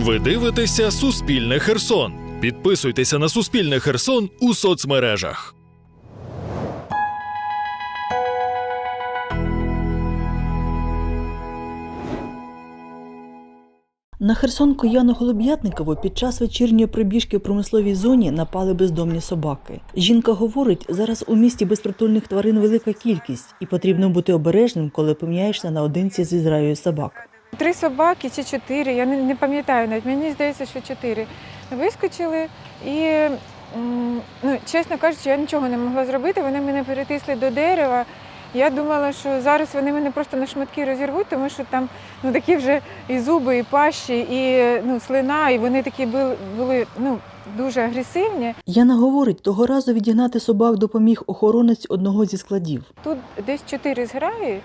Ви дивитеся Суспільне Херсон. Підписуйтеся на Суспільне Херсон у соцмережах. На Херсонку Яну Голуб'ятникову під час вечірньої пробіжки в промисловій зоні напали бездомні собаки. Жінка говорить, зараз у місті безпритульних тварин велика кількість, і потрібно бути обережним, коли поміняєшся наодинці зі зграєю собак. Три собаки чи чотири, я не, не пам'ятаю навіть, мені здається, що чотири. Вискочили і, ну, чесно кажучи, я нічого не могла зробити. Вони мене перетисли до дерева. Я думала, що зараз вони мене просто на шматки розірвуть, тому що там ну, такі вже і зуби, і пащі, і ну, слина, і вони такі були, були ну, дуже агресивні. Яна говорить, того разу відігнати собак допоміг охоронець одного зі складів. Тут десь чотири зграї,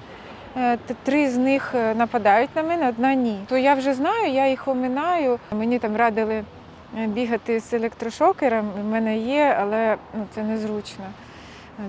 три з них е, нападають на мене, одна ні. То я вже знаю, я їх оминаю. Мені там радили е, бігати з електрошокером. У мене є, але ну, це незручно.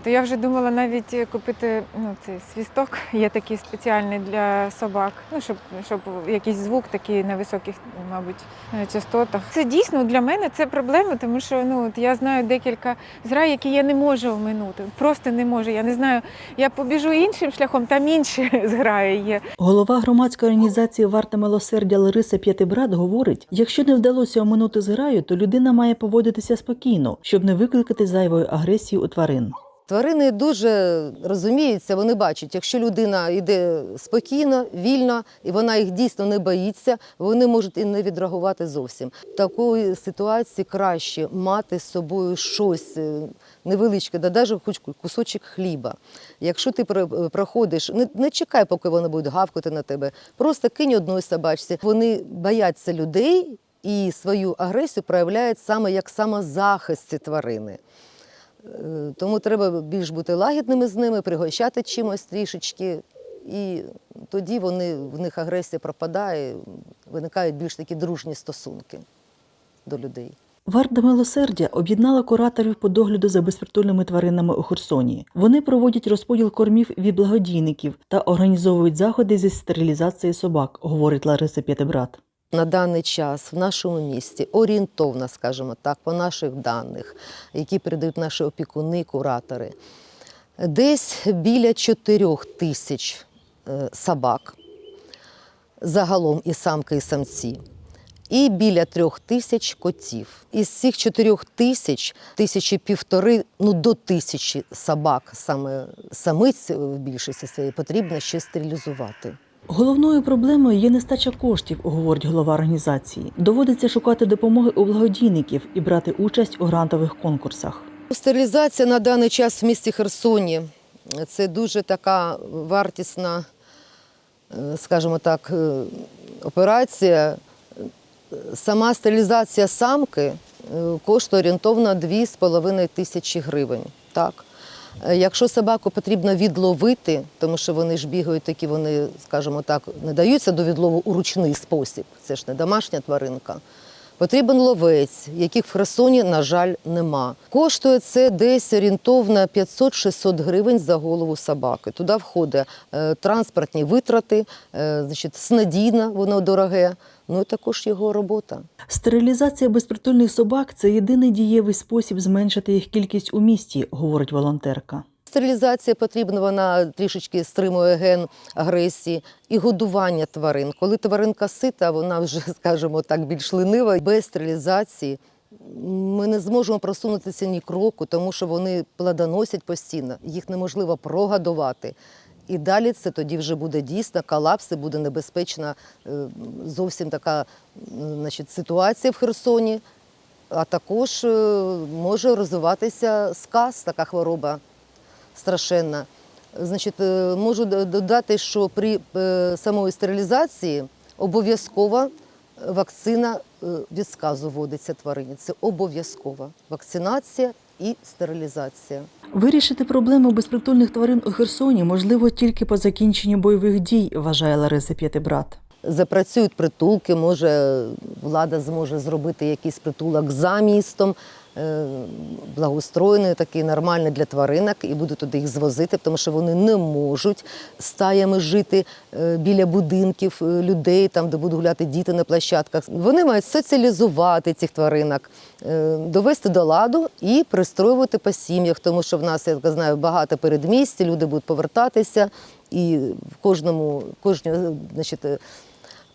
То я вже думала навіть е, купити ну, цей свісток, є такий спеціальний для собак, ну, щоб, щоб якийсь звук такий на високих, мабуть, е, частотах. Це дійсно для мене це проблема, тому що ну, от я знаю декілька зграй, які я не можу оминути. Просто не можу. Я не знаю, я побіжу іншим шляхом, там інші зграї є. Голова громадської організації Варта милосердя Лариса П'ятибрат говорить: якщо не вдалося оминути зграю, то людина має поводитися спокійно, щоб не викликати зайвої агресії у тварин. Тварини дуже розуміються, вони бачать, якщо людина йде спокійно, вільно, і вона їх дійсно не боїться, вони можуть і не відреагувати зовсім. В такої ситуації краще мати з собою щось е, невеличке, да навіть хоч кусочок хліба. Якщо ти про- проходиш, не, не чекай, поки вони будуть гавкати на тебе, просто кинь одної собачці. Вони бояться людей і свою агресію проявляють саме як самозахист ці тварини. Е, Тому треба більш бути лагідними з ними, пригощати чимось трішечки, і тоді вони, в них агресія пропадає, виникають більш такі дружні стосунки до людей. Варта милосердя об'єднала кураторів по догляду за безпритульними тваринами у Херсоні. Вони проводять розподіл кормів від благодійників та організовують заходи зі стерилізації собак, говорить Лариса П'ятибрат. На даний час в нашому місті орієнтовно, скажімо так, по наших даних, які передають наші опікуни, куратори, десь біля 4 тисяч е, собак, загалом і самки, і самці, і біля трьох тисяч котів. Із цих чотирьох тисяч, тисячі півтори, ну до тисячі собак, саме самиць в більшості своєї, потрібно ще стерилізувати. Головною проблемою є нестача коштів, говорить голова організації. Доводиться шукати допомоги у благодійників і брати участь у грантових конкурсах. Стерилізація на даний час в місті Херсоні це дуже така вартісна, е, скажімо так, е, операція. Сама стерилізація самки е, коштує орієнтовно 2,5 тисячі гривень. Так. Е, Якщо собаку потрібно відловити, тому що вони ж бігають такі, вони, скажімо так, не даються до відлову у ручний спосіб, це ж не домашня тваринка. Потрібен ловець, яких в Херсоні, на жаль, нема. Коштує це десь орієнтовно 500-600 гривень за голову собаки. Туди входить е, транспортні витрати, е, значить, снадійна, воно дороге, ну і також його робота. Стерилізація безпритульних собак це єдиний дієвий спосіб зменшити їх кількість у місті, говорить волонтерка. Стерилізація потрібна, вона трішечки стримує ген агресії і годування тварин. Коли тваринка сита, вона вже, скажімо так, більш ленива. Без стерилізації ми не зможемо просунутися ні кроку, тому що вони плодоносять постійно, їх неможливо прогодувати. І далі це тоді вже буде дійсно колапс, і буде небезпечна е, зовсім така значить, ситуація в Херсоні. А також е, може розвиватися сказ, така хвороба страшенна. Значить, е, можу додати, що при е, самої стерилізації обов'язкова вакцина е, від сказу вводиться тварині. Це обов'язкова вакцинація і стерилізація. Вирішити проблему безпритульних тварин у Херсоні можливо тільки по закінченні бойових дій, вважає Лариса П'ятибрат. Запрацюють притулки, може влада зможе зробити якийсь притулок за містом. Е, благоустроєний, такий нормальний для тваринок, і буду туди їх звозити, тому що вони не можуть стаями жити е, біля будинків е, людей, там, де будуть гуляти діти на площадках. Вони мають соціалізувати цих тваринок, довести до ладу і пристроювати по сім'ях, тому що в нас, я знаю, багато передмісті, люди будуть повертатися, і в кожному, кожній, значить,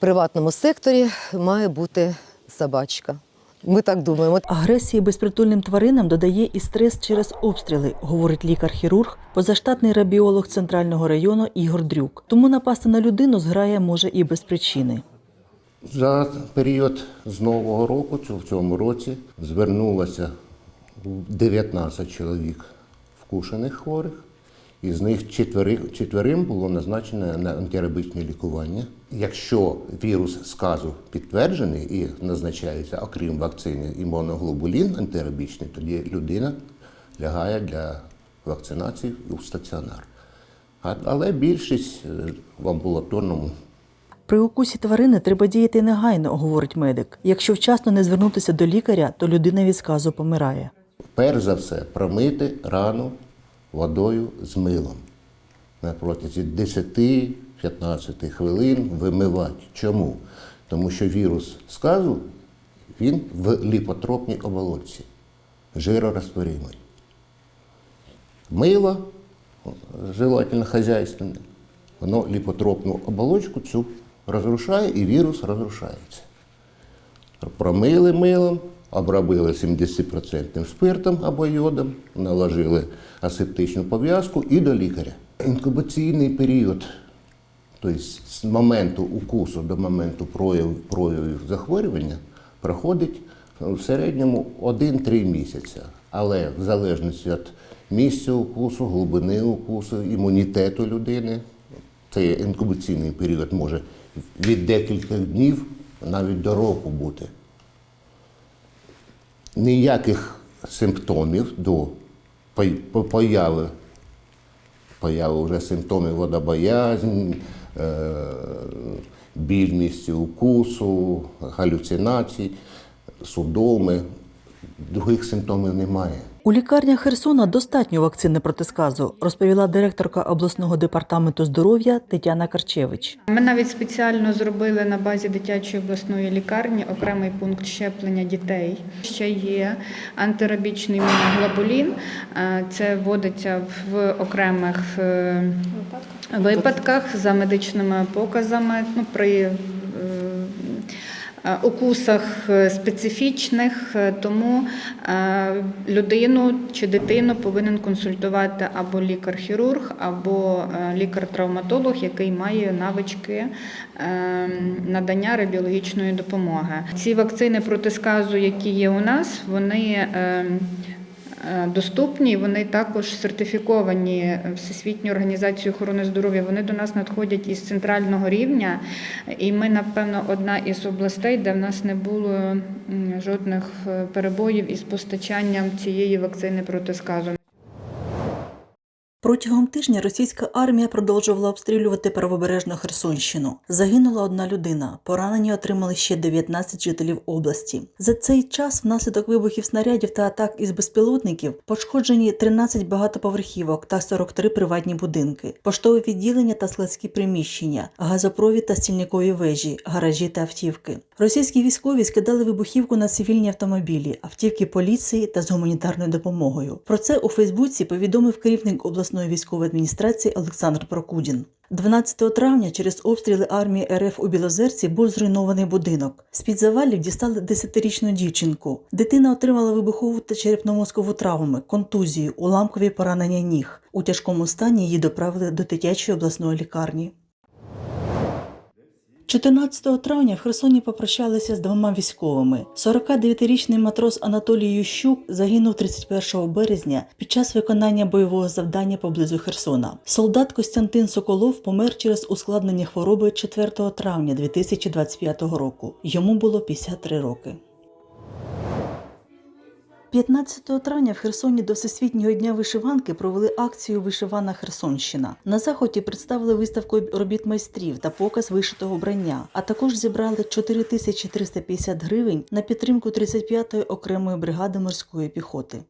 приватному секторі має бути собачка. Ми так думаємо. Агресії безпритульним тваринам додає і стрес через обстріли, говорить лікар-хірург, позаштатний рабіолог центрального району Ігор Дрюк. Тому напасти на людину зграя може і без причини. За період з Нового року, в цьому році, звернулося 19 чоловік вкушених хворих, із них четвери, четверим було назначено на антирабичне лікування. Якщо вірус сказу підтверджений і назначається, окрім вакцини, імуноглобулін антирабічний, тоді людина лягає для вакцинації у стаціонар. Але більшість е, в амбулаторному При укусі тварини треба діяти негайно, говорить медик. Якщо вчасно не звернутися до лікаря, то людина від сказу помирає. перш за все промити рану водою з милом. На протязі 10-15 хвилин вимивати. Чому? Тому що вірус сказу він в ліпотропній оболонці, жиророзтворимий. Мило, желательно хазяйственне, воно ліпотропну оболочку цю розрушає і вірус розрушається. Промили милом, обробили 70% спиртом або йодом, наложили асептичну пов'язку і до лікаря. Інкубаційний період, тобто з моменту укусу до моменту проявів, захворювання, проходить в середньому 1-3 місяці. Але в залежності від місця укусу, глибини укусу, імунітету людини, цей інкубаційний період може від декількох днів навіть до року бути. Ніяких симптомів до появи, появи вже симптомів водобоязнь, е, біль місці укусу, галюцинацій, судоми. Других симптомів немає. У лікарнях Херсона достатньо вакцини проти сказу, розповіла директорка обласного департаменту здоров'я Тетяна Карчевич. Ми навіть спеціально зробили на базі дитячої обласної лікарні окремий пункт щеплення дітей. Ще є антирабічний імуноглобулін. Е, Це вводиться в окремих е, випадках за медичними показами. Ну, при укусах е, специфічних, е, тому е, людину чи дитину повинен консультувати або лікар-хірург, або е, лікар-травматолог, який має навички е, надання радіологічної допомоги. Ці вакцини проти сказу, які є у нас, вони е, е, доступні, вони також сертифіковані Всесвітньою організацією охорони здоров'я. Вони до нас надходять із центрального рівня, і ми, напевно, одна із областей, де в нас не було жодних е, перебоїв із постачанням цієї вакцини проти сказу. Протягом тижня російська армія продовжувала обстрілювати правобережну Херсонщину. Загинула одна людина. Поранені отримали ще 19 жителів області. За цей час, внаслідок вибухів снарядів та атак із безпілотників, пошкоджені 13 багатоповерхівок та 43 приватні будинки, поштове відділення та складські приміщення, газопровід та стільникові вежі, гаражі та автівки. Російські військові скидали вибухівку на цивільні автомобілі, автівки поліції та з гуманітарною допомогою. Про це у Фейсбуці повідомив керівник обласної військової адміністрації Олександр Прокудін. 12 травня через обстріли армії РФ у Білозерці був зруйнований будинок. З-під завалів дістали 10-річну дівчинку. Дитина отримала вибухову та черепно-мозкову травми, контузію, уламкові поранення ніг. У тяжкому стані її доправили до дитячої обласної лікарні. 14 травня в Херсоні попрощалися з двома військовими. 49-річний матрос Анатолій Ющук загинув 31 березня під час виконання бойового завдання поблизу Херсона. Солдат Костянтин Соколов помер через ускладнення хвороби 4 травня 2025 року. Йому було 53 роки. 15 травня в Херсоні до Всесвітнього дня вишиванки провели акцію Вишивана Херсонщина. На заході представили виставку робіт майстрів та показ вишитого брання, а також зібрали 4350 гривень на підтримку 35-ї окремої бригади морської піхоти.